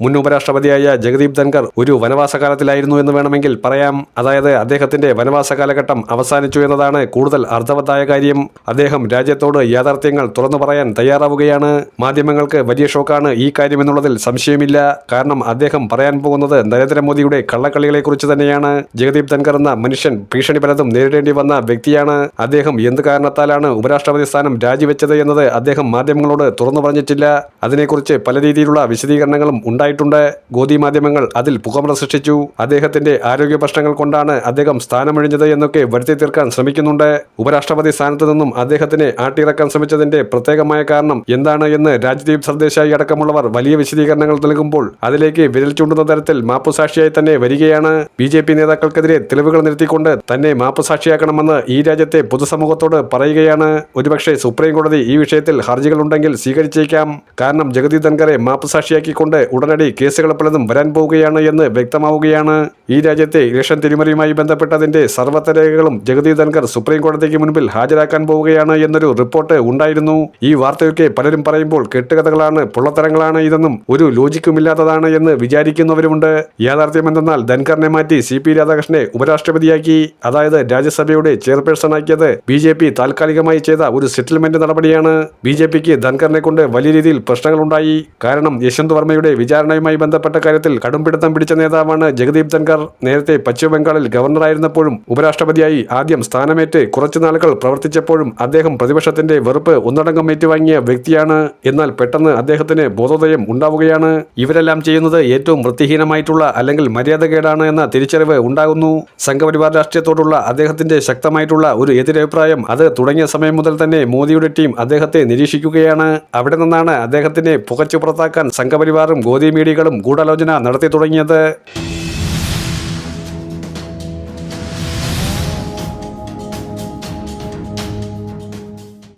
മുൻ ഉപരാഷ്ട്രപതിയായ ജഗദീപ് ധൻകർ ഒരു വനവാസകാലത്തിലായിരുന്നു എന്ന് വേണമെങ്കിൽ പറയാം. അതായത് അദ്ദേഹത്തിന്റെ വനവാസ കാലഘട്ടം അവസാനിച്ചു എന്നതാണ് കൂടുതൽ അർത്ഥവത്തായ കാര്യം. അദ്ദേഹം രാജ്യത്തോട് യാഥാർത്ഥ്യങ്ങൾ തുറന്നു പറയാൻ തയ്യാറാവുകയാണ്. മാധ്യമങ്ങൾക്ക് വലിയ ഷോക്കാണ് ഈ കാര്യമെന്നുള്ളതിൽ സംശയമില്ല. കാരണം അദ്ദേഹം പറയാൻ പോകുന്നത് നരേന്ദ്രമോദിയുടെ കള്ളക്കളികളെക്കുറിച്ച് തന്നെയാണ്. ജഗദീപ് ധൻകർ എന്ന മനുഷ്യൻ ഭീഷണി പലതും നേരിടേണ്ടി വന്ന വ്യക്തിയാണ്. അദ്ദേഹം എന്ത് കാരണത്താലാണ് ഉപരാഷ്ട്രപതി സ്ഥാനം രാജിവെച്ചത് എന്നത് അദ്ദേഹം മാധ്യമങ്ങളോട് തുറന്നു പറഞ്ഞിട്ടില്ല. അതിനെക്കുറിച്ച് പല രീതിയിലുള്ള വിശദീകരണങ്ങളും ഉണ്ടായിട്ടുണ്ട്. ഗോതി മാധ്യമങ്ങൾ അതിൽ പുകമറ സൃഷ്ടിച്ചു. അദ്ദേഹത്തിന്റെ ആരോഗ്യ പ്രശ്നങ്ങൾ കൊണ്ടാണ് അദ്ദേഹം സ്ഥാനമൊഴിഞ്ഞത് എന്നൊക്കെ വരുത്തി തീർക്കാൻ ശ്രമിക്കുന്നുണ്ട്. ഉപരാഷ്ട്രപതി സ്ഥാനത്ത് നിന്നും അദ്ദേഹത്തിനെ ആട്ടിയിറക്കാൻ ശ്രമിച്ചതിന്റെ പ്രത്യേകമായ കാരണം എന്താണ് എന്ന് രാജ്ദീപ് സർദേശായി അടക്കമുള്ളവർ വലിയ വിശദീകരണങ്ങൾ നൽകുമ്പോൾ അതിലേക്ക് വിരൽ ചൂണ്ടുന്ന തരത്തിൽ മാപ്പുസാക്ഷിയായി തന്നെ വരികയാണ്. ബി ജെ പി നേതാക്കൾക്കെതിരെ തെളിവുകൾ നിർത്തിക്കൊണ്ട് തന്നെ മാപ്പുസാക്ഷിയാക്കണമെന്ന് ഈ രാജ്യത്തെ പൊതുസമൂഹത്തോട് പറയുകയാണ്. ഒരുപക്ഷെ സുപ്രീം കോടതി ഈ വിഷയത്തിൽ ഹർജികൾ ഉണ്ടെങ്കിൽ സ്വീകരിച്ചേക്കാം. കാരണം ജഗദീപ് ധൻഖറെ മാപ്പുസാക്ഷിയാക്കിക്കൊണ്ട് ഉടനടി കേസുകൾ പലതും വരാൻ പോവുകയാണ് എന്ന് വ്യക്തമാവുകയാണ്. ഈ രാജ്യത്തെ ഇലക്ഷൻ തിരിമറിയുമായി ബന്ധപ്പെട്ടതിന്റെ സർവത്ര രേഖകളും ജഗദീപ് ധൻകർ സുപ്രീം കോടതിക്ക് മുൻപിൽ ഹാജരാക്കാൻ പോവുകയാണ് എന്നൊരു റിപ്പോർട്ട് ഉണ്ടായിരുന്നു. ഈ വാർത്തയൊക്കെ പലരും പറയുമ്പോൾ കെട്ടുകഥകളാണ് പൊള്ളത്തരങ്ങളാണ് ഇതെന്നും ഒരു ലോജിക്കുമില്ലാത്തതാണ് എന്ന് വിചാരിക്കുന്നവരുമുണ്ട്. യാഥാർത്ഥ്യം എന്തെന്നാൽ ധൻകറിനെ മാറ്റി സി പി രാധാകൃഷ്ണനെ ഉപരാഷ്ട്രപതിയാക്കി. അതായത് രാജ്യസഭയുടെ ചെയർപേഴ്സൺ ആക്കിയത് ബി ജെ പി താൽക്കാലികമായി ചെയ്ത ഒരു സെറ്റിൽമെന്റ് നടപടിയാണ്. ബി ജെ പിക്ക് ധൻകറിനെ കൊണ്ട് വലിയ രീതിയിൽ പ്രശ്നങ്ങളുണ്ടായി. കാരണം യശ്വന്ത് വർമ്മയുടെ വിചാരണയുമായി ബന്ധപ്പെട്ട കാര്യത്തിൽ കടുംപിടുത്തം പിടിച്ച നേതാവാണ് ജഗദീപ് ധൻഖർ. നേരത്തെ പശ്ചിമ ബംഗാളിൽ ഗവർണറായിരുന്നപ്പോഴും ഉപരാഷ്ട്രപതിയായി ആദ്യം സ്ഥാനമേറ്റ് കുറച്ചു നാളുകൾ പ്രവർത്തിച്ചപ്പോഴും അദ്ദേഹം പ്രതിപക്ഷത്തിന്റെ വെറുപ്പ് ഒന്നടങ്കം ഏറ്റുവാങ്ങിയ വ്യക്തിയാണ്. എന്നാൽ പെട്ടെന്ന് അദ്ദേഹത്തിന് ബോധോദയം ഉണ്ടാവുകയാണ്. ഇവരെല്ലാം ചെയ്യുന്നത് ഏറ്റവും വൃത്തിഹീനമായിട്ടുള്ള അല്ലെങ്കിൽ മര്യാദകേടാണ് എന്ന തിരിച്ചറിവ് ഉണ്ടാകുന്നു. സംഘപരിവാർ രാഷ്ട്രീയത്തോടുള്ള അദ്ദേഹത്തിന്റെ ശക്തമായിട്ടുള്ള ഒരു എതിരഭിപ്രായം അത് തുടങ്ങിയ സമയം മുതൽ തന്നെ മോദിയുടെ ടീം അദ്ദേഹത്തെ നിരീക്ഷിക്കുകയാണ്. അവിടെ നിന്നാണ് അദ്ദേഹത്തിനെ പുകച്ചു പുറത്താക്കാൻ സംഘപരിവാറും ഗോദി മീഡിയകളും ഗൂഢാലോചന നടത്തി തുടങ്ങിയത്